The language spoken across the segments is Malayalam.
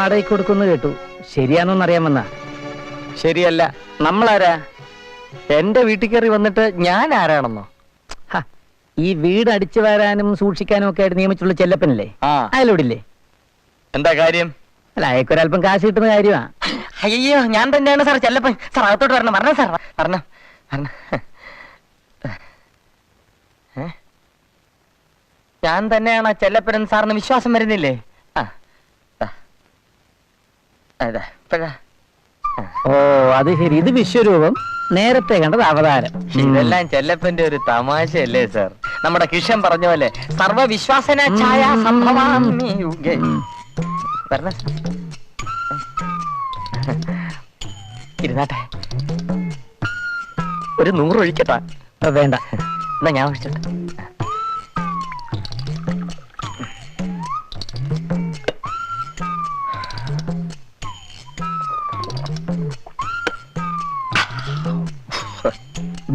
വാടകയ്ക്ക് കൊടുക്കുന്നു കേട്ടു. ശരിയാണോന്ന് അറിയാൻ വന്ന ശരിയല്ല നമ്മളാരാ? എന്റെ വീട്ടിൽ കയറി വന്നിട്ട് ഞാൻ ആരാണെന്നോ? ഈ വീട് അടിച്ചു വരാനും സൂക്ഷിക്കാനും ഒക്കെ ആയിട്ട് നിയമിച്ചുള്ള ചെല്ലപ്പനല്ലേ? അയലോടില്ലേ? എന്താ കാര്യം? അല്ല അയക്കൊരല്പം കാശ് കിട്ടുന്ന കാര്യമാ. അയ്യോ ഞാൻ തന്നെയാണ് സാർ ചെല്ലപ്പൻ. സാർ അകത്തോട്ട് വരണം. പറഞ്ഞ സാർ പറഞ്ഞ? ഞാൻ തന്നെയാണ് ആ ചെല്ലപ്പൻ സാറിന് വിശ്വാസം വരുന്നില്ലേ? ഓ അത് ശരി. ഇത് വിശ്വരൂപം. നേരത്തെ കണ്ടത് അവതാരം. ഇതെല്ലാം ചെല്ലപ്പന്റെ ഒരു തമാശയല്ലേ സർ? നമ്മുടെ കിഷൻ പറഞ്ഞ പോലെ സർവവിശ്വാസന ഛായ. ഇരുന്നാട്ടെ. ഒരു നൂറ് ഒഴിക്കട്ടാ വേണ്ട. എന്നാ ഞാൻ ഒഴിച്ചോട്ടെ.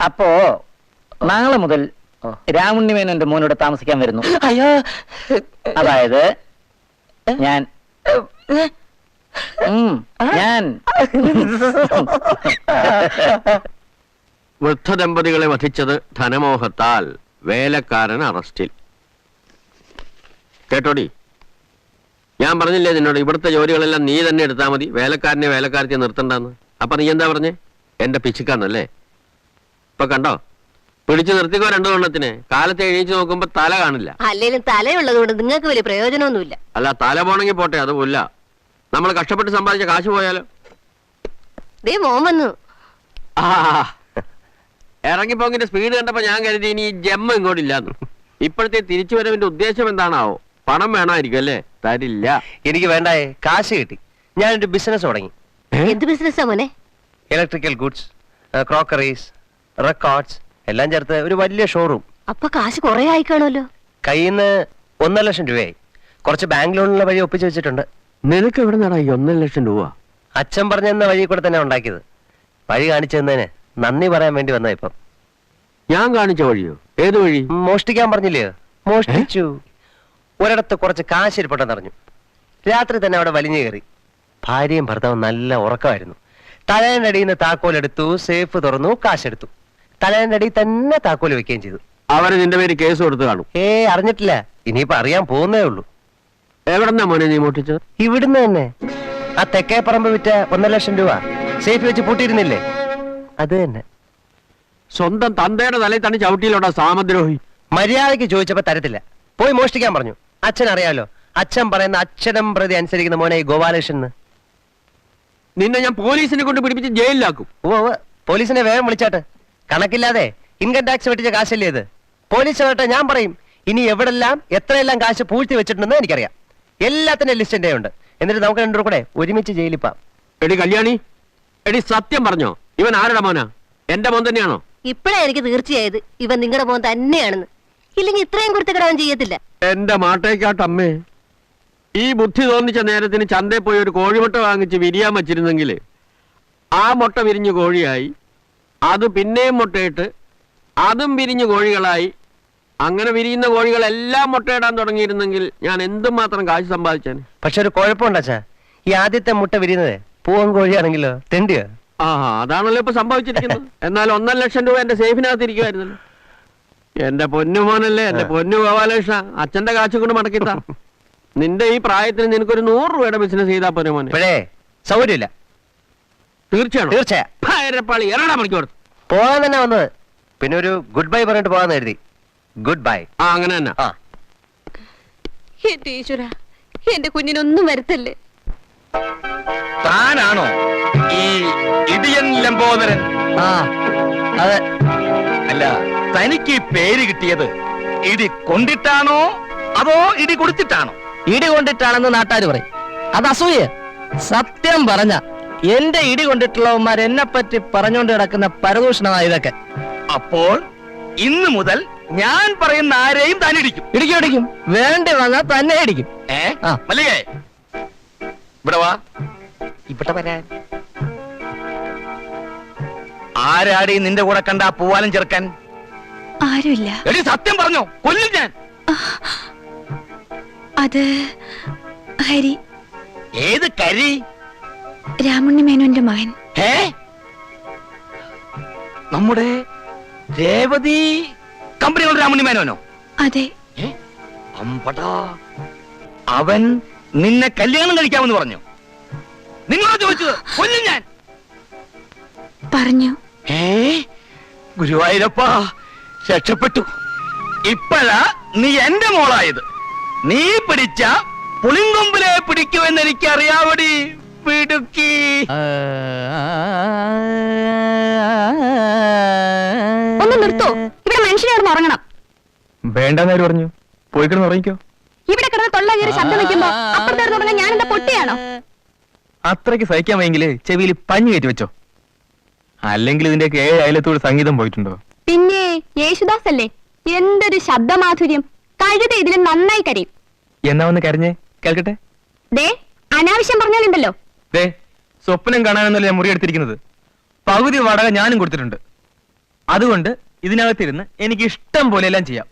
അപ്പോ നാളെ മുതൽ ഓ. രാമുണ്ണിമേനോന്റെ മോനോട് താമസിക്കാൻ വരുന്നു. അയ്യോ. അതായത് ഞാൻ. ഉം, ഞാൻ. വൃദ്ധദമ്പതികളെ വധിച്ചത് ധനമോഹത്താൽ വേലക്കാരൻ അറസ്റ്റിൽ. കേട്ടോടി? ഞാൻ പറഞ്ഞില്ലേ നിന്നോട് ഇവിടുത്തെ ജോലികളെല്ലാം നീ തന്നെ എടുത്താൽ മതി വേലക്കാരനെ വേലക്കാരത്തെ നിർത്തണ്ടെന്ന്. അപ്പൊ നീ എന്താ പറഞ്ഞേ? എന്റെ പിച്ചിക്കാന്നല്ലേ ഇപ്പൊ കണ്ടോ? പിടിച്ചു നിർത്തിക്കോ രണ്ടു വെള്ളത്തിന് കാലത്ത് എഴുന്നേച്ച് നോക്കുമ്പോ തല കാണില്ല. അല്ലെങ്കിലും തലയുള്ളത് കൊണ്ട് നിങ്ങൾക്ക് വലിയ പ്രയോജനമൊന്നുമില്ല. അല്ല തല പോണെങ്കിൽ പോട്ടെ അത് പോല നമ്മൾ കഷ്ടപ്പെട്ട് സമ്പാദിച്ച കാശ് പോയാലോ? ദേ മോൻ വന്നു. ആ ഇറങ്ങിപ്പോങ്ങിന്റെ സ്പീഡ് കണ്ടപ്പോ ഞാൻ കരുതി ഇനി ഈ ഇങ്ങോട്ട് ഇങ്ങോട്ടില്ലാന്ന്. ഇപ്പോഴത്തെ തിരിച്ചു വരവിന്റെ ഉദ്ദേശം എന്താണാവോ? പണം വേണമായിരിക്കും അല്ലേ? തരില്ല. എനിക്ക് വേണ്ടായേ കാശ് കിട്ടി. ഞാനൊരു ബിസിനസ് തുടങ്ങി. എന്ത് ബിസിനസ്സാ മോനെ? ഇലക്ട്രിക്കൽ ഗുഡ്സ് ക്രോക്കറീസ് റെക്കോർഡ്സ് എല്ലാം ചേർത്ത് ഒരു വലിയ ഷോറൂം അപ്പൊ കാശ് കുറെ ആയി കാണുമല്ലോ കയ്യിൽ നിന്ന് ഒന്നര ലക്ഷം രൂപയായി. കുറച്ച് ബാങ്ക് ലോണിനുള്ള വഴി ഒപ്പിച്ചു വെച്ചിട്ടുണ്ട്. നിനക്ക് എവിടെ നിന്നാണ് ഈ ഒന്നര ലക്ഷം രൂപ? അച്ഛൻ പറഞ്ഞെന്ന വഴി കൂടെ തന്നെ ഉണ്ടാക്കിയത്. വഴി കാണിച്ചു തന്നതിന് നന്ദി പറയാൻ വേണ്ടി വന്ന ഇപ്പം. ഞാൻ കാണിച്ച വഴിയോ? ഏത് വഴി? മോഷ്ടിക്കാൻ പറഞ്ഞില്ലേ? മോഷ്ടിച്ചു. ഒരിടത്ത് കുറച്ച് കാശ് ഇരിപ്പട്ടെന്ന് അറിഞ്ഞു. രാത്രി തന്നെ അവിടെ വലിഞ്ഞു കയറി. ഭാര്യയും ഭർത്താവും നല്ല ഉറക്കമായിരുന്നു. തലേനടിയിൽ നിന്ന് താക്കോലെടുത്തു സേഫ് തുറന്നു കാശെടുത്തു. അടിയിൽ തന്നെ താക്കോൽ വെക്കുകയും ചെയ്തു. അവർ നിന്റെ പേര് കേസ് കൊടുത്തു കാണും. ഏ അറിഞ്ഞിട്ടില്ല. ഇനിയിപ്പോ അറിയാൻ പോകുന്നേ ഉള്ളൂ. എവിടെന്നാ മോനെ നീ മോട്ടിച്ചത് ഇവിടുന്ന് തന്നെ. ആ തെക്കേ പറമ്പ് വിറ്റ ഒന്നര ലക്ഷം രൂപ. സേഫ് വെച്ച് പൂട്ടിയിരുന്നില്ലേ? അത് തന്നെ. സ്വന്തം തന്തയുടെ തലയിൽ തന്നെ ചവിട്ടിയിലോടാ സാമദ്രോഹി. മര്യാദയ്ക്ക് ചോദിച്ചപ്പോ തരത്തില്ല. പോയി മോഷ്ടിക്കാൻ പറഞ്ഞു. അച്ഛൻ അറിയാലോ അച്ഛൻ പറയുന്ന അച്ഛനം പ്രതി അനുസരിക്കുന്ന മോനെ ഈ ഗോപാലകൃഷ്ണൻ നിന്നെ ഞാൻ പോലീസിനെ കൊണ്ട് പിടിപ്പിച്ച് ജയിലിലാക്കും. ഓ, പോലീസിനെ വേഗം വിളിച്ചാട്ട്. കണക്കില്ലാതെ ഇൻകം ടാക്സ് വെട്ടിച്ച കാശല്ലേ ഇത്? പോലീസ് വരട്ടെ ഞാൻ പറയും. ഇനി എവിടെല്ലാം എത്രയെല്ലാം കാശ് പൂഴ്ത്തി വെച്ചിട്ടുണ്ടെന്ന് എനിക്കറിയാം. എല്ലാത്തിന്റെ ലിസ്റ്റ് എന്റെ ഉണ്ട് എന്നിട്ട് നമുക്ക് രണ്ടു കൂടെ ഒരുമിച്ച് ജയിലിപ്പാം എടി കല്യാണി എടി സത്യം പറഞ്ഞോ ഇവൻ ആരുടെ മോനാ? എന്റെ മോൻ തന്നെയാണോ? ഇപ്പഴാ എനിക്ക് തീർച്ചയായത്. ഇവൻ നിങ്ങളുടെ മോൻ തന്നെയാണെന്ന്. ഇല്ലെങ്കിൽ ഇത്രയും കുരുത്തക്കിടവൻ ചെയ്യത്തില്ല. എന്റെ മാട്ടേക്കാട്ടമ്മേ ഈ ബുദ്ധി തോന്നിച്ച നേരത്തിന് ചന്തയിൽ പോയി ഒരു കോഴിമുട്ട വാങ്ങിച്ച് വിരിയാൻ വച്ചിരുന്നെങ്കിൽ ആ മുട്ട വിരിഞ്ഞ് കോഴിയായി. അത് പിന്നെയും മുട്ടയിട്ട് അതും വിരിഞ്ഞ് കോഴികളായി. അങ്ങനെ വിരിയുന്ന കോഴികളെല്ലാം മുട്ടയിടാൻ തുടങ്ങിയിരുന്നെങ്കിൽ ഞാൻ എന്തുമാത്രം കാശ് സമ്പാദിച്ചാൽ പക്ഷെ ഒരു കുഴപ്പമുണ്ടാ ഈ ആദ്യത്തെ മുട്ട വിരിയുന്നത് പൂവൻ കോഴിയാണെങ്കിലോ തെണ്ടിയോ? ആ അതാണല്ലോ ഇപ്പൊ സംഭവിച്ചിരിക്കുന്നത്. എന്നാൽ ഒന്നര ലക്ഷം രൂപ എന്റെ സേഫിനകത്ത് ഇരിക്കുമായിരുന്നല്ലോ എന്റെ പൊന്നു മോനല്ലേ എന്റെ പൊന്നു ഗോപാലകൃഷ്ണ. അച്ഛന്റെ കാശ് കൊണ്ട് മടക്കിത്താ. നിന്റെ ഈ പ്രായത്തിന് നിനക്കൊരു നൂറ് രൂപയുടെ ബിസിനസ് ചെയ്താ പോരെ മോനെ. സൗകര്യമില്ല. തീർച്ചയാണോ? തീർച്ചയാ. ഭയരപ്പാളി എറണാ മണിക്കൂർ പോകാൻ തന്നെ വന്നത്. പിന്നെ ഒരു ഗുഡ് ബൈ പറഞ്ഞിട്ട് പോകാന്ന് എഴുതി ഗുഡ് ബൈ ആ അങ്ങനെ തന്നെ. ആ. എന്റെ ഈശ്വര എന്റെ കുഞ്ഞിനൊന്നും വരുത്തല്ലേ? താനാണോ ഈ ഇടിയൻ ലംബോദരൻ? ആ അതെ. അല്ല തനിക്ക് ഈ പേര് കിട്ടിയത് ഇടി കൊണ്ടിട്ടാണോ അതോ ഇടി കൊടുത്തിട്ടാണോ? ഇടി കൊണ്ടിട്ടാണെന്ന് നാട്ടാര് പറയും. അത് അസൂയ. സത്യം പറഞ്ഞ എന്റെ ഇടി കൊണ്ടിട്ടുള്ളവന്മാർ എന്നെ പറ്റി പറഞ്ഞുകൊണ്ട് കിടക്കുന്ന പരദൂഷണമാണ് ഇതൊക്കെ. അപ്പോൾ ഇന്ന് മുതൽ ഞാൻ പറയുന്ന ആരെയും താൻ ഇടിക്കും. ഇടിക്കും ഇടിക്കും. വേണ്ടി വന്നാൽ തന്നെ ഇടിക്കും. ഏ? ആ. മല്ലികേ ഇവിടെ വാ. ഇവിടെ വരാൻ. ആരാടി നിന്റെ കൂടെ കണ്ട ആ പൂവാലം ചെറുക്കൻ? ആരുമില്ല. എടി സത്യം പറഞ്ഞോ കൊല്ലും ഞാൻ. അത് ഹരി. ഏത് കരി? രാമുണ്ണി മേനോന്റെ മകൻ. ഏ നമ്മുടെ രേവതി കമ്പനികളുടെ രാമുണ്ണി മേനോനോ? അതെ? അമ്പടാ. അവൻ നിന്നെ കല്യാണം കഴിക്കാമെന്ന് പറഞ്ഞു. നിങ്ങളോ ചോദിച്ചത് കൊല്ലും ഞാൻ. പറഞ്ഞു. ഏ ഗുരുവായൂരപ്പ രക്ഷപ്പെട്ടു. ഇപ്പഴാ നീ എന്റെ മോളായത്. നീ പിടിച്ച പുളിങ്കൊമ്പിലെ പിടിക്കുമെന്ന് എനിക്ക് അറിയാവടി പിടുക്കി ഒന്ന് നിർത്തോ ഇവിടെ മനുഷ്യനെ കിടന്ന് ഉറങ്ങണം വേണ്ടെന്നാര് പറഞ്ഞു പോയി കിടന്ന് ഉറങ്ങിക്കോ ഇവിടെ കിടന്ന് തൊള്ള കയറി ശബ്ദം വെക്കുമ്പോ അപ്പുറത്തെ ഉറങ്ങാൻ ഞാൻ എന്താ പൊട്ടിയാണോ അത്രയ്ക്ക് സഹിക്കാൻ വയ്യെങ്കിൽ ചെവിയിൽ പഞ്ഞു കയറ്റി വെച്ചോ അല്ലെങ്കിൽ ഇതിന്റെ ഏഴ് അയലത്തോട് സംഗീതം പോയിട്ടുണ്ടോ പിന്നെ യേശുദാസ് അല്ലേ എന്തൊരു ശബ്ദമാധുര്യം കഴുത ഇതിലും നന്നായി കരയും എന്നാ ഒന്ന് കരഞ്ഞേ കേൾക്കട്ടെ ദേ അനാവശ്യം പറഞ്ഞാലുണ്ടല്ലോ ദേ സ്വപ്നം കാണാനെന്നല്ല ഞാൻ മുറിയെടുത്തിരിക്കുന്നത്. പകുതി വാടക ഞാനും കൊടുത്തിട്ടുണ്ട്. അതുകൊണ്ട് ഇതിനകത്തിരുന്ന് എനിക്ക് ഇഷ്ടം പോലെ എല്ലാം ചെയ്യാം.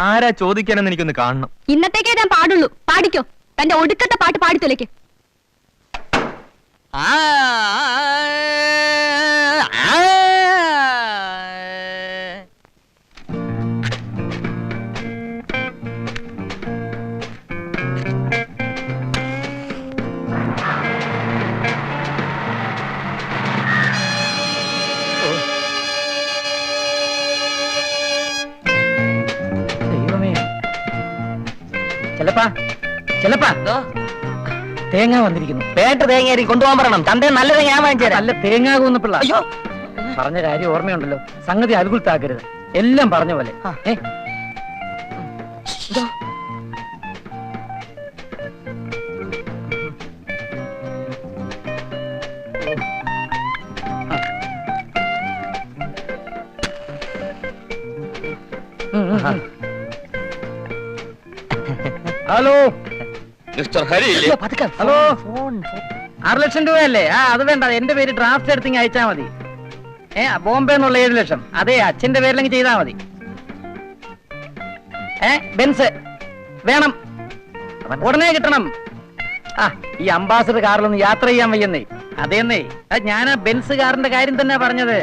ആരാ ചോദിക്കാനെന്ന് എനിക്കൊന്ന് കാണണം. ഇന്നത്തേക്കേ ഞാൻ പാടുള്ളൂ. പാടിക്കോ. തന്റെ ഒടുക്കത്തെ പാട്ട് പാടിത്തൊലയ്ക്ക്. ദൈവമേ തേങ്ങ വന്നിരിക്കുന്നു. പേട്ട് തേങ്ങ കൊണ്ടുപോകാൻ പറയണം. തന്റെ നല്ല തേങ്ങ ഞാൻ വാങ്ങിച്ചു തരാം. നല്ല തേങ്ങ കൂന്നപ്പിള്ള അയ്യോ. പറഞ്ഞ കാര്യം ഓർമ്മയുണ്ടല്ലോ. സംഗതി അതുകുൽത്താക്കരുത് എല്ലാം പറഞ്ഞ പോലെ. ഹലോ. മിസ്റ്റർ ഹരി. ഹലോ. ആറ് ലക്ഷം രൂപയല്ലേ? ആ അത് വേണ്ട. എന്റെ പേര് ഡ്രാഫ്റ്റ് എടുത്തിങ്ങ് അയച്ചാ മതി. ഏ ബോംബെ എന്നുള്ള ഏഴ് ലക്ഷം. അതെ അച്ഛന്റെ പേരിലെങ്കിൽ ചെയ്താ മതി. ഏ ബെൻസ് വേണം. ഉടനെ കിട്ടണം. ആ ഈ അംബാസഡർ കാറിലൊന്നും യാത്ര ചെയ്യാൻ വയ്യെന്നേ. അതേന്നേ. അത് ഞാൻ ആ ബെൻസ് കാറിന്റെ കാര്യം തന്നെ പറഞ്ഞത്.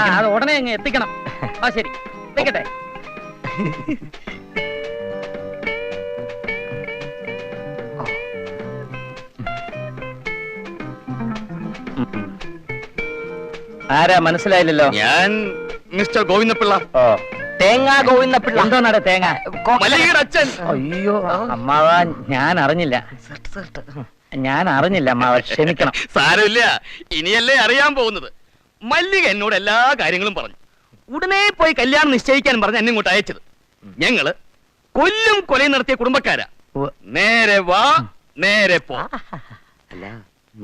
അത് ഉടനെ അങ്ങ് എത്തിക്കണം. ആ ശരി. വെക്കട്ടെ. ആരാ മനസ്സിലായില്ലല്ലോ? ഞാൻ മിസ്റ്റർ ഗോവിന്ദപിള്ള. തേങ്ങ ഗോവിന്ദപിള്ള. എന്തോ നട തേങ്ങ? മലയുടെ അച്ഛൻ. അയ്യോ അമ്മാവ ഞാൻ അറിഞ്ഞില്ല ഞാൻ അറിഞ്ഞില്ല അമ്മാവ ക്ഷമിക്കണം. സാരമില്ല. ഇനിയല്ലേ അറിയാൻ പോകുന്നത്. മല്ലിക എന്നോട് എല്ലാ കാര്യങ്ങളും പറഞ്ഞു. ഉടനെ പോയി കല്യാണം നിശ്ചയിക്കാൻ പറഞ്ഞ് എന്നെ ഇങ്ങോട്ട് അയച്ചത്. ഞങ്ങൾ കൊല്ലും കൊലയും നടത്തിയ കുടുംബക്കാരാ. നേരെ വാ നേരെ പോ. അല്ല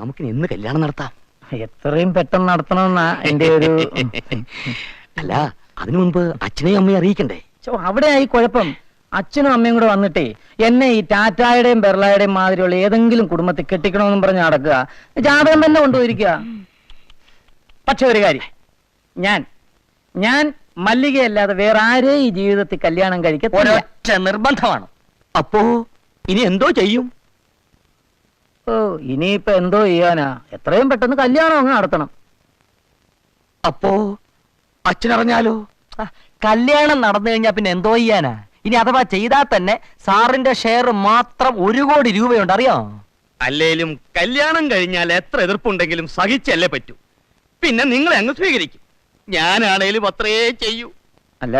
നമുക്കിനി എന്ന് കല്യാണം നടത്താം? എത്രയും പെട്ടെന്ന് നടത്തണമെന്നാ എന്റെ ഒരു അല്ല അതിനു മുൻപ് അച്ഛനെയും അമ്മയും അറിയിക്കണ്ടേ? അവിടെ ആയി കുഴപ്പം. അച്ഛനും അമ്മയും കൂടെ വന്നിട്ടേ എന്നെ ഈ ടാറ്റായുടെയും ബെർളായുടെയും മാതിരിയുള്ള ഏതെങ്കിലും കുടുംബത്തിൽ കെട്ടിക്കണമെന്നും പറഞ്ഞ് നടക്കുക. ജാതകം തന്നെ കൊണ്ടുപോയിരിക്കുക. പക്ഷെ ഒരു കാര്യം. ഞാൻ ഞാൻ മല്ലികയല്ലാതെ വേറെ ആരെയും ഈ ജീവിതത്തിൽ കല്യാണം കഴിക്കാൻ ഒരൊറ്റ നിർബന്ധമാണ്. അപ്പോ ഇനി എന്തോ ചെയ്യും? ഓ ഇനിയിപ്പോ എന്തോ ചെയ്യാനാ? എത്രയും പെട്ടെന്ന് കല്യാണം അങ്ങ് നടത്തണം. അപ്പോ അച്ഛനറിഞ്ഞാലോ? കല്യാണം നടന്നു കഴിഞ്ഞാ പിന്നെ എന്തോ ചെയ്യാനാ? ഇനി അഥവാ ചെയ്താൽ തന്നെ സാറിന്റെ ഷെയർ മാത്രം ഒരു കോടി രൂപയുണ്ട് അറിയോ? അല്ലേലും കല്യാണം കഴിഞ്ഞാൽ എത്ര എതിർപ്പുണ്ടെങ്കിലും സഹിച്ചല്ലേ പറ്റൂ. പിന്നെ നിങ്ങളെ അങ്ങ് സ്വീകരിക്കും. ഞാനാണേലും അത്രേ ചെയ്യൂ. അല്ല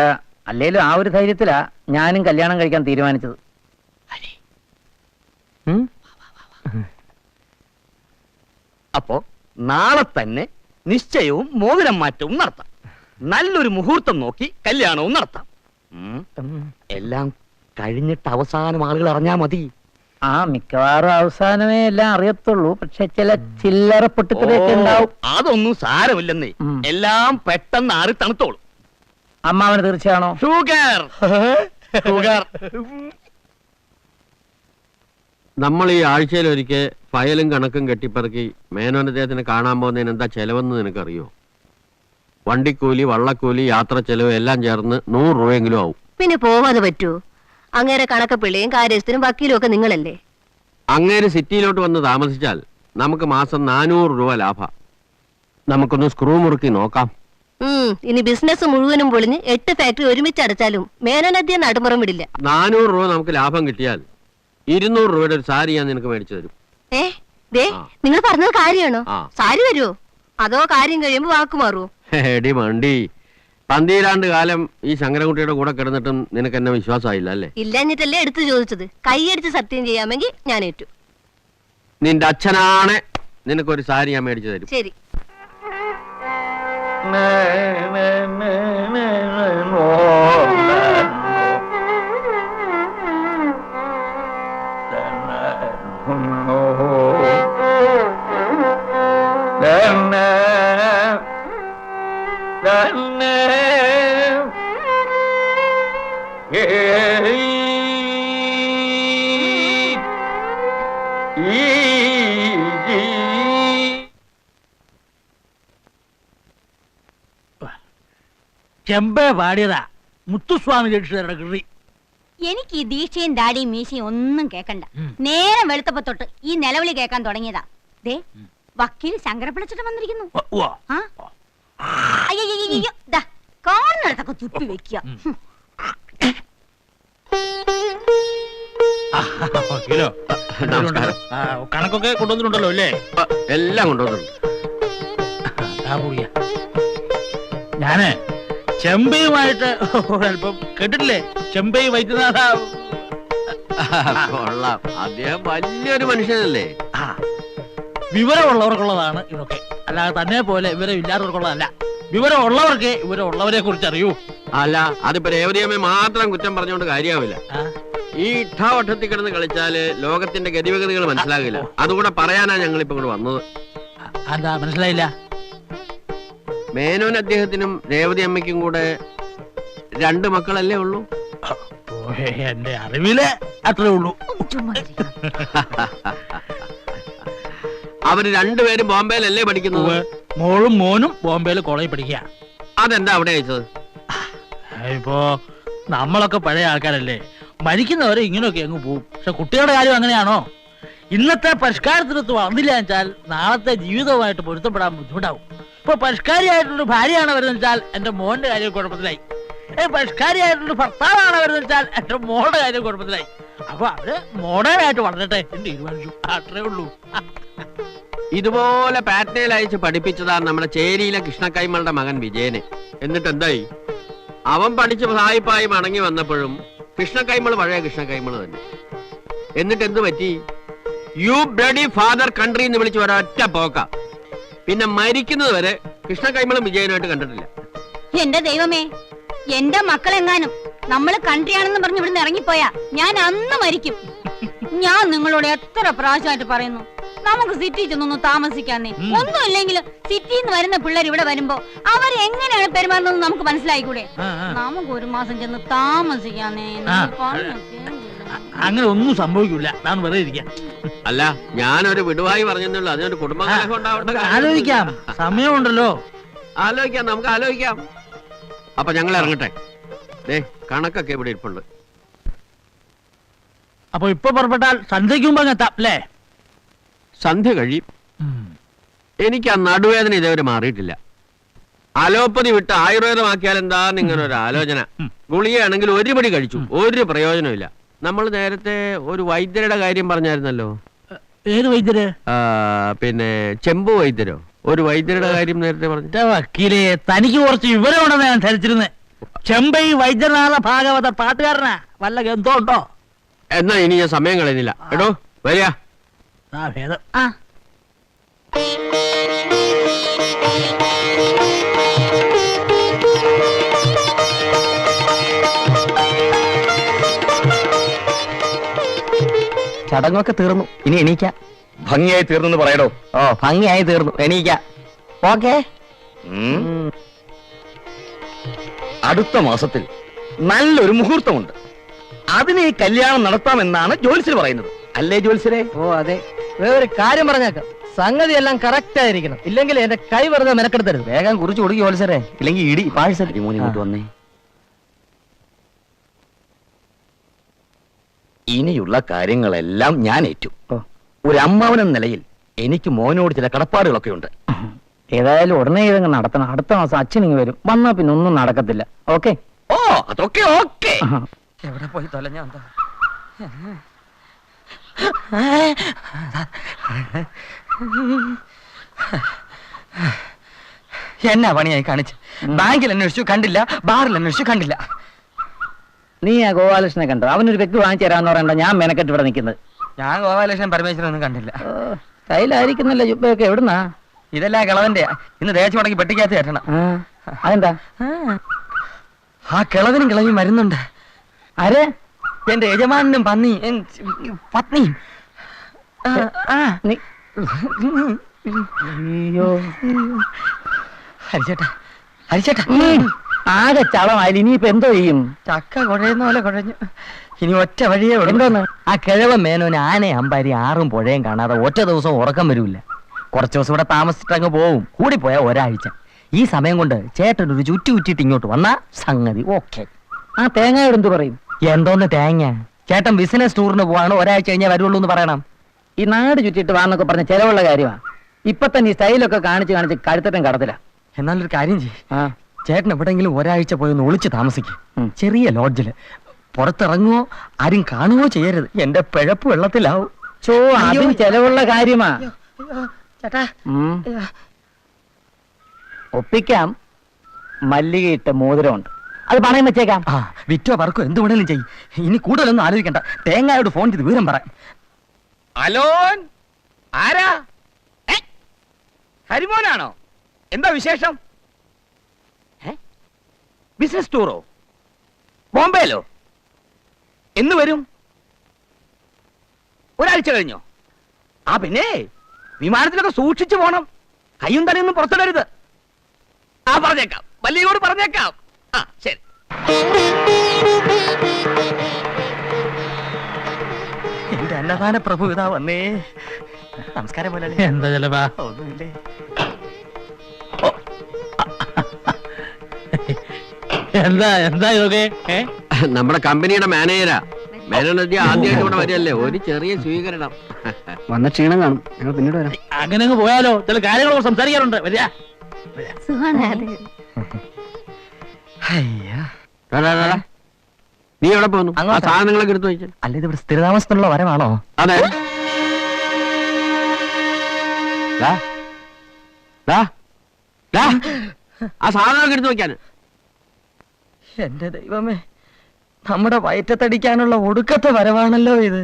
അല്ലേലും ആ ഒരു ധൈര്യത്തിലാ ഞാനും കല്യാണം കഴിക്കാൻ തീരുമാനിച്ചത്. ഉം? അപ്പോ നാളെ തന്നെ നിശ്ചയവും മോതിരം മാറ്റവും നടത്താം. നല്ലൊരു മുഹൂർത്തം നോക്കി കല്യാണവും നടത്താം. എല്ലാം കഴിഞ്ഞിട്ട് അവസാനം ആളുകൾ അറിഞ്ഞാ മതി. ആ മിക്കവാറും അവസാനമേ എല്ലാം അറിയത്തുള്ളൂ. പക്ഷെ ചില ചില്ലറ പൊട്ടിത്തെറിയൊക്കെ ഉണ്ടാവും. അതൊന്നും സാരമില്ലെന്നേ. എല്ലാം പെട്ടെന്ന് ആറി തണുത്തോളൂ. അമ്മാവന് തീർച്ചയാണോ? ഷുഗർ ഷുഗർ നമ്മൾ ഈ ആഴ്ചയിലൊരിക്കൽ ഫയലും കണക്കും കെട്ടിപ്പറക്കി മേനോൻ അദ്ദേഹത്തിന് കാണാൻ പോകുന്നതിന് എന്താ ചെലവെന്ന് നിനക്കറിയോ? വണ്ടിക്കൂലി വള്ളക്കൂലി യാത്ര ചെലവ് എല്ലാം ചേർന്ന് നൂറ് രൂപയെങ്കിലും ആവും. പിന്നെ പോവാതെ പറ്റൂ. അങ്ങേരെ കണക്കപ്പിള്ളിയും കാര്യസ്ഥനും വക്കീലും ഒക്കെ നിങ്ങളല്ലേ? അങ്ങേര് സിറ്റിയിലോട്ട് വന്ന് താമസിച്ചാൽ നമുക്ക് മാസം നാനൂറ് രൂപ ലാഭ. നമുക്കൊന്ന് സ്ക്രൂ മുറുക്കി നോക്കാം. ഉം ഇനി ബിസിനസ് മുഴുവനും പൊളിഞ്ഞ് എട്ട് ഫാക്ടറി ഒരുമിച്ച് അടച്ചാലും മേനനദ്യം നടുമുറം വിടില്ല. നാനൂറ് രൂപ നമുക്ക് ലാഭം കിട്ടിയാൽ ഇരുന്നൂറ് രൂപയുടെ ഒരു സാരി ഞാൻ നിനക്ക് മേടിച്ചു തരും ഏ ദേ. നിങ്ങൾ പറഞ്ഞത് കാര്യമാണോ സാരി വരുമോ അതോ കാര്യം കഴിയുമ്പോ വാക്ക് മാറുമോ എടി മണ്ടി പന്തീരാണ്ട് കാലം ഈ ശങ്കരൻകുട്ടിയുടെ കൂടെ കിടന്നിട്ടും നിനക്ക് എന്നെ വിശ്വാസമായില്ല അല്ലേ ഇല്ലാഞ്ഞിട്ടല്ലേ എടുത്തു ചോദിച്ചത് കൈയടിച്ച് സത്യം ചെയ്യാമെങ്കിൽ ഞാൻ ഏറ്റു നിന്റെ അച്ഛനാണ് നിനക്കൊരു സാരി ഞാൻ മേടിച്ചു തരും ശരി ചെമ്പേ പാടിയതാ മുത്തുസ്വാമി ദീക്ഷിതരുടെ കൃതി എനിക്ക് ഈ ദീക്ഷയും ദാടിയും മീശയും ഒന്നും കേക്കണ്ട നേരം വെളുത്തപ്പോ തൊട്ട് ഈ നിലവിളി കേൾക്കാൻ തുടങ്ങിയതാ ദേ വക്കീൽ ശങ്കരപ്പിളച്ചിട്ട് വന്നിരിക്കുന്നു. ആ അയ്യയ്യയ്യയ്യോ, ദാ, കാണുന്നിടത്തൊക്കെ തുപ്പി വെക്കുക ആ, വക്കീലോ നമസ്കാരം. ആ, കണക്കൊക്കെ കൊണ്ടുവന്നിട്ടുണ്ടല്ലോ അല്ലേ ആ, എല്ലാം കൊണ്ടുവന്നിട്ടുണ്ട് ആ പുളിയ ഞാൻ ചെമ്പയുമായിട്ട് ഒരല്പം കേട്ടിട്ടില്ലേ? ചെമ്പൈ വൈദ്യനാഥ കൊള്ളാം. അദ്ദേഹം വലിയൊരു മനുഷ്യനല്ലേ? ആ. വിവരമുള്ളവർക്കുള്ളതാണ് ഇതൊക്കെ. അല്ലാതെ തന്നെ പോലെ വിവരം ഇല്ലാത്തവർക്കുള്ളതല്ല വിവരമുള്ളവർക്ക് വിവരമുള്ളവരെ കുറിച്ച് അറിയൂ അല്ല അതിപ്പോ രേവതിയമ്മ മാത്രം കുറ്റം പറഞ്ഞുകൊണ്ട് കാര്യമാവില്ല. ആ, ഈ ഇട്ടാവട്ടത്തിൽ കിടന്ന് കളിച്ചാൽ ലോകത്തിന്റെ ഗതിവഗതികൾ മനസ്സിലാകില്ല. അതുകൂടെ പറയാനാ ഞങ്ങൾ ഇപ്പൊ ഇങ്ങോട്ട് വന്നത്. അതാ മനസ്സിലായില്ല? മേനോൻ അദ്ദേഹത്തിനും രേവതി അമ്മയ്ക്കും കൂടെ രണ്ട് മക്കളല്ലേ ഉള്ളൂ? എന്റെ അറിവിലെ അത്രേ ഉള്ളൂ. അവർ രണ്ടുപേരും ബോംബെയിലല്ലേ പഠിക്കുന്നത്. മോളും മോനും ബോംബെയിൽ കോളേജിൽ പഠിക്കുക അതെന്താ അവിടെ അയച്ചത് ഇപ്പോ നമ്മളൊക്കെ പഴയ ആൾക്കാരല്ലേ. മരിക്കുന്നവരെ ഇങ്ങനെയൊക്കെ അങ്ങ് പോവും. പക്ഷെ കുട്ടികളുടെ കാര്യം അങ്ങനെയാണോ? ഇന്നത്തെ പരിഷ്കാരത്തിനൊത്ത് വന്നില്ല വെച്ചാൽ നാളത്തെ ജീവിതവുമായിട്ട് പൊരുത്തപ്പെടാൻ ബുദ്ധിമുട്ടാവും. ഇപ്പൊ പരിഷ്കാരിയായിട്ടൊരു ഭാര്യയാണ് വരുന്നത് വെച്ചാൽ എന്റെ മോന്റെ കാര്യം കുഴപ്പത്തിലായി. ഏ പരിഷ്കാരിയായിട്ടൊരു ഭർത്താവാണ് വരുന്നത് വെച്ചാൽ എന്റെ മോളുടെ കാര്യം കുഴപ്പത്തിലായി. അപ്പൊ അവർ മോഡേണായിട്ട് വളരട്ടെ എന്ന് തീരുമാനിച്ചു. അത്രേ ഉള്ളൂ. ഇതുപോലെ പാറ്റേൽ അയച്ച് പഠിപ്പിച്ചതാണ് നമ്മുടെ ചേരിയിലെ കൃഷ്ണക്കൈമളുടെ മകൻ വിജയനെ. എന്നിട്ട് എന്തായി അവൻ പഠിച്ച് സായിപ്പായി മടങ്ങി വന്നപ്പോഴും കൃഷ്ണക്കൈമൾ പഴയ കൃഷ്ണക്കൈമൾ തന്നെ. എന്നിട്ട് എന്ത് പറ്റി? യു ബ്ലഡി ഫാദർ കൺട്രി എന്ന് വിളിച്ച് ഒരൊറ്റ പോക്ക. പിന്നെ മരിക്കുന്നത് വരെ കൃഷ്ണ കൈമളും വിജയനായിട്ട് കണ്ടിട്ടില്ല. എന്റെ ദൈവമേ എന്റെ മക്കളെങ്ങാനും നമ്മൾ കൺട്രിയാണെന്ന് പറഞ്ഞ് ഇവിടുന്ന് ഇറങ്ങിപ്പോയാ ഞാൻ അന്ന് മരിക്കും. ഞാൻ നിങ്ങളോട് എത്ര പ്രാവശ്യമായിട്ട് പറയുന്നു നമുക്ക് സിറ്റി ചെന്നൊന്ന് താമസിക്കാന്നേ. ഒന്നും ഇല്ലെങ്കിലും സിറ്റിയിൽ നിന്ന് വരുന്ന പിള്ളേർ ഇവിടെ വരുമ്പോ അവർ എങ്ങനെയാണ് പെരുമാറുന്നത് നമുക്ക് മനസ്സിലായിക്കൂടെ. നമുക്ക് ഒരു മാസം ചെന്ന് താമസിക്കാന്നേ അങ്ങനെ ഒന്നും സംഭവിക്കില്ല ഞാൻ വെറുതെ ഇരിക്കാം. അല്ല ഞാനൊരു വിടുവായി പറഞ്ഞെന്നുള്ളൂ. അതിനൊരു കുടുംബകലഹം ഉണ്ടാവേണ്ട നമുക്ക് ആലോചിക്കാം. സമയമുണ്ടല്ലോ. ആലോചിക്കാം നമുക്ക് ആലോചിക്കാം. അപ്പൊ ഞങ്ങൾ ഇറങ്ങട്ടെ. ദേ കണക്കൊക്കെ ഇവിടെ ഇരിപ്പുണ്ട്. അപ്പൊ ഇപ്പൊ പുറപ്പെട്ടാൽ സന്ധ്യയ്ക്ക് മുമ്പ് അങ്ങ് എത്താം അല്ലേ? സന്ധ്യ കഴിയും. എനിക്ക് ആ നടുവേദന ഇതേവരെ മാറിയിട്ടില്ല. അലോപ്പതി വിട്ട് ആയുർവേദമാക്കിയാൽ എന്താ നിങ്ങളൊരു ഒരു ആലോചന. ഗുളിയാണെങ്കിൽ ഗുളികയാണെങ്കിൽ ഒരു പടി കഴിച്ചു. ഒരു പ്രയോജനമില്ല നമ്മൾ നേരത്തെ ഒരു വൈദ്യരുടെ കാര്യം പറഞ്ഞായിരുന്നല്ലോ. ഏത് വൈദ്യര്? ആ, പിന്നെ ചെമ്പു വൈദ്യരോ? ഒരു വൈദ്യരുടെ കാര്യം നേരത്തെ പറഞ്ഞു. എന്റെ വക്കീലെ തനിക്ക് കുറച്ച് വിവരമുണ്ടെന്ന് ഞാൻ ധരിച്ചിരുന്നേ. ചെമ്പൈ വൈദ്യനാഥ ഭാഗവത പാട്ടുകാരനാ. വല്ല ഗന്ധോ ഉണ്ടോ? എന്നാ ഇനി ഞാൻ സമയം കളയുന്നില്ല. കേട്ടോ വരിക. ആ ഭേദം. ആ. ചടങ്ങൊക്കെ തീർന്നു. ഇനി എണീക്ക. ഭംഗിയായി തീർന്നു പറയടോ. ഓ ഭംഗിയായി തീർന്നു. എണീക്ക. ഓക്കേ. അടുത്ത മാസത്തിൽ നല്ലൊരു മുഹൂർത്തമുണ്ട്. അതിന് ഈ കല്യാണം നടത്താമെന്നാണ് ജോലിസിൽ പറയുന്നത്. അല്ലേ ജോലിസിലെ ഓ അതെ. വേറെ കാര്യം പറഞ്ഞേക്കാം. സംഗതി എല്ലാം കറക്റ്റ് ആയിരിക്കണം. ഇല്ലെങ്കിൽ എന്റെ കൈ വെറുതെ മെനക്കെടുത്തരുത്. വേഗം കുറിച്ച് കൊടുക്കും ജോൽസരെ ഇല്ലെങ്കിൽ ഇടി പാഴ്സൽ. വന്നേ. ഇനിയുള്ള കാര്യങ്ങളെല്ലാം ഞാൻ ഏറ്റു. ഒരു അമ്മാവനെന്ന നിലയിൽ എനിക്ക് മോനോട് ചില കടപ്പാടുകളൊക്കെ ഉണ്ട്. ഏതായാലും ഉടനെ ഇതങ്ങ് നടത്തണം. അടുത്ത മാസം അച്ഛൻ ഇങ്ങ് വരും. വന്നാ പിന്നെ ഒന്നും നടക്കത്തില്ല. ഓക്കെ? ഓ അതൊക്കെ ഓക്കെ. എവിടെ പോയി തൊലഞ്ഞ എന്താ? എന്നാ പണിയായി കാണിച്ചു. ബാങ്കിൽ അന്വേഷിച്ചു കണ്ടില്ല. ബാറിൽ അന്വേഷിച്ചു കണ്ടില്ല. നീ ആ ഗോപാലകൃഷ്ണനെ കണ്ടോ? അവനൊരു വ്യക്തി വാങ്ങിച്ചു തരാന്ന് പറയണ്ട ഞാൻ മെനക്കെട്ട് ഇവിടെ നിൽക്കുന്നത്. ഞാൻ ഗോപാലകൃഷ്ണൻ പരമേശ്വരൻ ഒന്നും കണ്ടില്ല. കയ്യിലായിരിക്കുന്നല്ലോ ജുബയൊക്കെ എവിടുന്നാ? ഇതെല്ലാം കിളവന്റെ. ഇന്ന് ദേശം മുടക്കി പെട്ടിക്കകത്ത് കയറ്റണം. അതെന്താ? ആ കിളവനും കിളവിയും മരുന്നുണ്ട് ആരെ? എന്റെ യജമാനും പന്നി പത്നിയും അരിച്ചേട്ടാ ആ. ആകെ ചളമായാലും ഇനിയിപ്പോ എന്തോ ചെയ്യും? ചക്ക കുഴയുന്ന പോലെ കുഴഞ്ഞു. ഇനി ഒറ്റ വഴിയേ എന്തോന്ന്? ആ കിഴവൻ മേനോന് ആനയെ അമ്പാരി ആറും പുഴയും കാണാതെ ഒറ്റ ദിവസം ഉറക്കം വരൂല കുറച്ച് ദിവസം ഇവിടെ താമസിച്ചിട്ട് അങ്ങ് പോവും. കൂടി പോയാ ഒരാഴ്ച. ഈ സമയം കൊണ്ട് ചേട്ടൻ ഒരു ചുറ്റി ഉറ്റിട്ട് ഇങ്ങോട്ട് വന്നാ സംഗതി ഓക്കെ. ആ തേങ്ങയോട് എന്ത് പറയും? എന്തോന്ന് തേങ്ങ? ചേട്ടൻ ബിസിനസ് ടൂറിന് പോവാണ്. ഒരാഴ്ച കഴിഞ്ഞാൽ വരുള്ളൂ എന്ന് പറയണം. ഈ നാട് ചുറ്റിട്ട് വാന്നൊക്കെ പറഞ്ഞ ചെലവുള്ള കാര്യമാണ് ഇപ്പൊ തന്നെ ഈ സ്റ്റൈലൊക്കെ കാണിച്ച് കാണിച്ച് കഴുത്തട്ടം കടത്തില്ല. എന്നാലൊരു കാര്യം ചെയ്യും. ചേട്ടൻ എവിടെങ്കിലും ഒരാഴ്ച പോയി ഒന്ന് ഒളിച്ച് താമസിക്കും. ചെറിയ ലോഡ്ജിൽ. പുറത്തിറങ്ങുവോ ആരും കാണുവോ ചെയ്യരുത്. എന്റെ പിഴപ്പ് വെള്ളത്തിലാവും. ചോ അതും ചെലവുള്ള കാര്യമാ. ചേട്ടാ. ഒപ്പിക്കാം. മല്ലികയിട്ട മോതിരമുണ്ട്. അത് പണയം വെച്ചേക്കാം. ആ വിറ്റോ പറക്കോ എന്ത് വേണേലും ചെയ്യും. ഇനി കൂടുതലൊന്നും ആലോചിക്കണ്ട. തേങ്ങായോട് ഫോൺ ചെയ്ത് വിവരം പറ. അലോൻ ആരാ? ഹരിമോനാണോ? എന്താ വിശേഷം? ബിസിനസ് ടൂറോ ബോംബെയിലോ? എന്ന് വരും? ഒരാഴ്ച കഴിഞ്ഞോ? ആ പിന്നെ വിമാനത്തിലൊക്കെ സൂക്ഷിച്ചു പോണം. കയ്യും തലയൊന്നും പുറത്തിടരുത്. ആ പറഞ്ഞേക്കാം. വല്ലിയോട് പറഞ്ഞേക്കാം. ആ ശരി. എന്റെ അന്നദാന പ്രഭു ഇതാ വന്നേ. നമസ്കാരം പോലെ എന്താ ചെലവാ ഒന്നുമില്ലേ. എന്താ എന്താ ഇതൊക്കെ? നമ്മുടെ കമ്പനിയുടെ മാനേജരാ. മേനോനദി ആദ്യമായിട്ട് ഇവിടെ വരികയല്ലേ? ഒരു ചെറിയ സ്വീകരണം. വന്ന ക്ഷീണം കാണും. ഞങ്ങൾ പിന്നീട് വരാം. അങ്ങനെ അങ്ങ് പോയാലോ? ചില കാര്യങ്ങൾ സംസാരിക്കാറുണ്ട്. വരിക. നീ എവിടെ പോകുന്നു ആ അങ്ങോട്ടാ. സാധനങ്ങളൊക്കെ എടുത്തു വെച്ചു. അല്ല ഇത് ഇവിടെ സ്ഥിരതാമസത്തിനുള്ള വരവാണോ? അതെ. ആ സാധനങ്ങളൊക്കെ എടുത്തു വെക്കാൻ എന്റെ ദൈവമേ നമ്മുടെ വയറ്റത്തടിക്കാനുള്ള ഒടുക്കത്തെ വരവാണല്ലോ ഇത്.